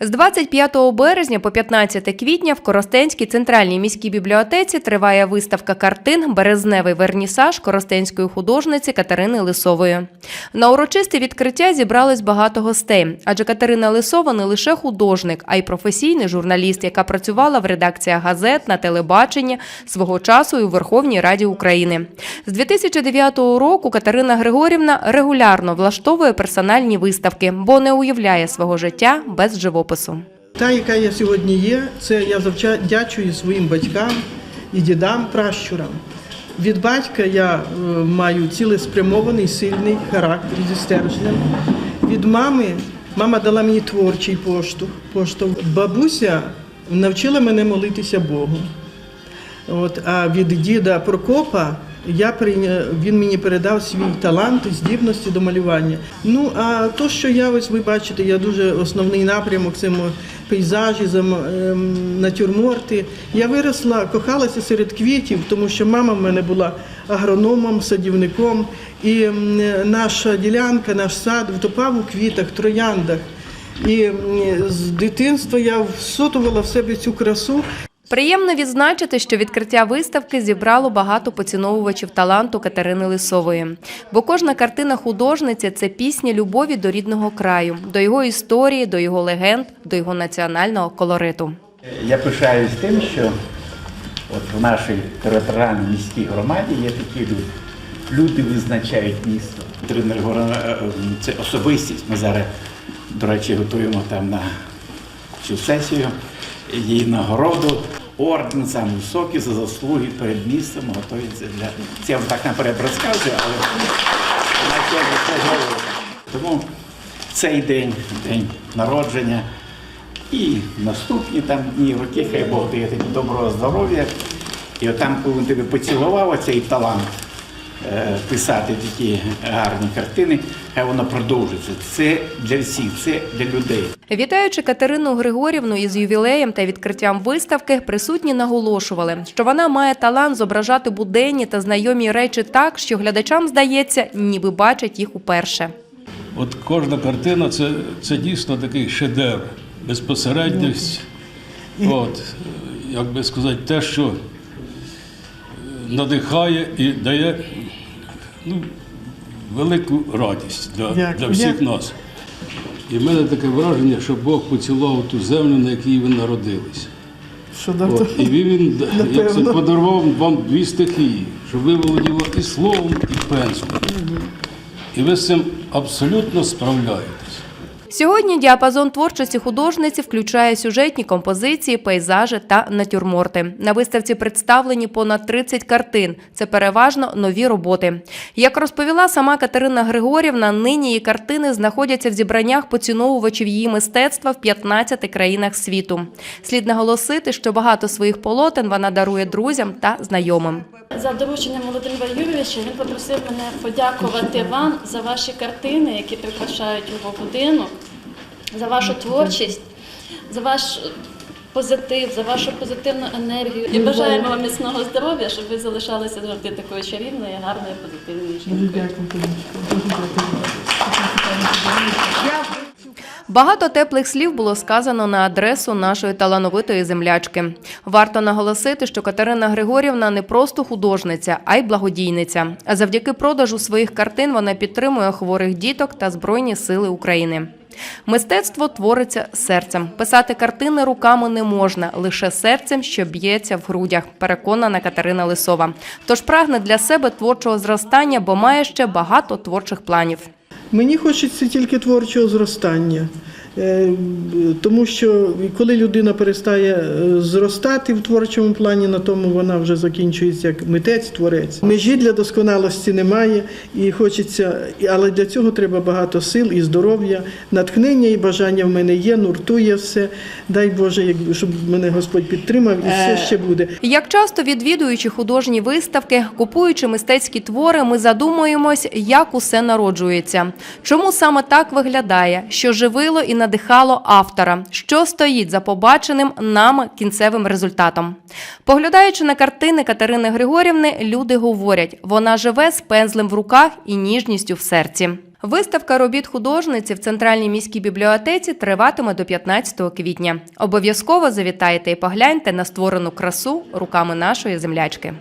З 25 березня по 15 квітня в Коростенській центральній міській бібліотеці триває виставка картин Березневий вернісаж коростенської художниці Катерини Лисової. На урочисте відкриття зібралось багато гостей, адже Катерина Лисова не лише художник, а й професійний журналіст, яка працювала в редакціях газет на телебаченні свого часу і у Верховній Раді України. З 2009 року Катерина Григорівна регулярно влаштовує персональні виставки, бо не уявляє свого життя без живопису. Та, яка я сьогодні є, це я завдячую своїм батькам і дідам, пращурам. Від батька я е, маю цілеспрямований, сильний характер зі стержнем. Від мами мама дала мені творчий поштовх. поштовх. Бабуся навчила мене молитися Богу. От, а від діда Прокопа я прийня... він мені передав свій талант і здібності до малювання. Ну а то, що я ось ви бачите, я дуже основний напрямок це пейзажі, зам- ем, натюрморти. Я виросла, кохалася серед квітів, тому що мама в мене була агрономом, садівником, і наша ділянка, наш сад втопав у квітах, трояндах. І з дитинства я всотувала в себе цю красу. Приємно відзначити, що відкриття виставки зібрало багато поціновувачів таланту Катерини Лисової. Бо кожна картина художниці це пісня любові до рідного краю, до його історії, до його легенд, до його національного колориту. Я пишаюсь тим, що от в нашій територіальній міській громаді є такі люди. Люди визначають місто. Е, е, це особистість. Ми зараз, до речі, готуємо там на цю сесію її нагороду. Орден сам високий за заслуги перед містом готується для. Це я вам так наперед розказую, але. Тому цей день, день народження і наступні там дні, роки, хай Бог дає тобі доброго здоров'я. І отам, коли він тебе поцілував, оцей талант писати такі гарні картини, хай воно продовжиться. Це для всіх, це для людей. Вітаючи Катерину Григорівну із ювілеєм та відкриттям виставки, присутні наголошували, що вона має талант зображати буденні та знайомі речі так, що глядачам здається, ніби бачать їх уперше. От кожна картина це, це дійсно такий шедевр, безпосередність. От, е, як би сказати, те, що е, надихає і дає ну, велику радість для, Дякую. для всіх нас. І в мене таке враження, що Бог поцілував ту землю, на якій ви народилися. Що От, і він, як це, подарував вам дві стихії, щоб ви володіли і словом, і пензлем. І ви з цим абсолютно справляєтесь. Сьогодні діапазон творчості художниці включає сюжетні композиції, пейзажі та натюрморти. На виставці представлені понад 30 картин. Це переважно нові роботи. Як розповіла сама Катерина Григорівна, нині її картини знаходяться в зібраннях поціновувачів її мистецтва в 15 країнах світу. Слід наголосити, що багато своїх полотен вона дарує друзям та знайомим. За дорученням Володимира Юрійовича він попросив мене подякувати вам за ваші картини, які прикрашають його будинок, за вашу творчість, за ваш позитив, за вашу позитивну енергію. І бажаємо вам міцного здоров'я, щоб ви залишалися завжди такою чарівною, гарною, позитивною жінкою. Багато теплих слів було сказано на адресу нашої талановитої землячки. Варто наголосити, що Катерина Григорівна не просто художниця, а й благодійниця. А завдяки продажу своїх картин вона підтримує хворих діток та Збройні сили України. Мистецтво твориться серцем. Писати картини руками не можна, лише серцем, що б'ється в грудях, переконана Катерина Лисова. Тож прагне для себе творчого зростання, бо має ще багато творчих планів. Мені хочеться тільки творчого зростання. Е, Тому що коли людина перестає е, зростати в творчому плані, на тому вона вже закінчується як митець, творець. Межі для досконалості немає, і хочеться, але для цього треба багато сил і здоров'я, натхнення і бажання в мене є, нуртує все. Дай Боже, щоб мене Господь підтримав, і все ще буде. Як часто відвідуючи художні виставки, купуючи мистецькі твори, ми задумуємось, як усе народжується. Чому саме так виглядає, що живило і надихало автора, що стоїть за побаченим нами кінцевим результатом. Поглядаючи на картини Катерини Григорівни, люди говорять, вона живе з пензлем в руках і ніжністю в серці. Виставка робіт художниці в центральній міській бібліотеці триватиме до 15 квітня. Обов'язково завітайте і погляньте на створену красу руками нашої землячки.